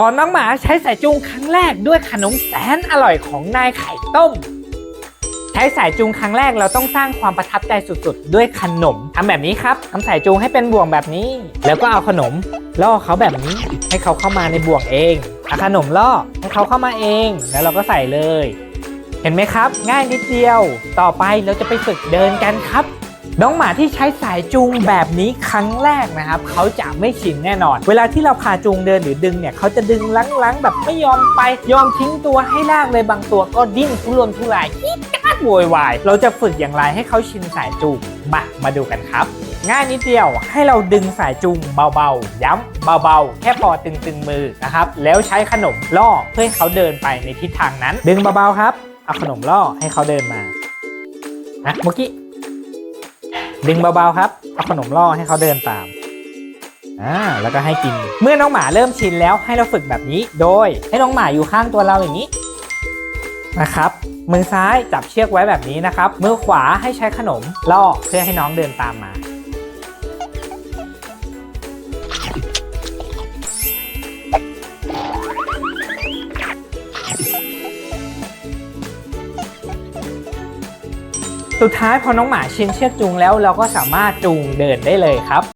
สอนน้องหมาใช้สายจูงครั้งแรกด้วยขนมแสนอร่อยของนายไข่ต้ม ใช้สายจูงครั้งแรกเราต้องสร้างความประทับใจสุดๆ ด้วยขนมทำแบบนี้ครับทำสายจูงให้เป็นบ่วงแบบนี้ แล้วก็เอาขนมล่อเขาแบบนี้ให้เขาเข้ามาในบ่วงเองเอาขนมล่อให้เขาเข้ามาเอง แล้วเราก็ใส่เลย เห็นไหมครับ ง่ายนิดเดียว ต่อไปเราจะไปฝึกเดินกันครับ น้องหมาที่ใช้สายจูงแบบนี้ครั้งแรกนะครับเขาจะไม่ชินแน่นอน เวลาที่เราพาจูงเดินหรือดึงเนี่ยเขาจะดึงลังๆ แบบไม่ยอมไป ยอมทิ้งตัวให้ลากเลยบางตัวก็ดิ้นทุรนทุรายกีดกราดโวยวาย เราจะฝึกอย่างไรให้เขาชินสายจูงมามาดูกันครับ ง่ายนิดเดียวให้เราดึงสายจูงเบาๆ ย้ำเบาๆ แค่พอตึงๆมือนะครับ แล้วใช้ขนมล่อเพื่อให้เขาเดินไปในทิศทางนั้น ดึงเบาๆครับ เอาขนมล่อให้เขาเดินมานะเมื่อกี้ ดึงเบาๆครับ เอาขนมล่อให้เขาเดินตาม อ่า แล้วก็ให้กิน เมื่อน้องหมาเริ่มชินแล้วให้เราฝึกแบบนี้ โดย ให้น้องหมาอยู่ข้างตัวเราอย่างนี้ นะครับ มือซ้ายจับเชือกไว้แบบนี้นะครับ มือขวาให้ใช้ขนมล่อเพื่อให้น้องเดินตามมา สุดท้ายพอน้องหมาชินเชือกจูงแล้วเราก็สามารถจูงเดินได้เลยครับ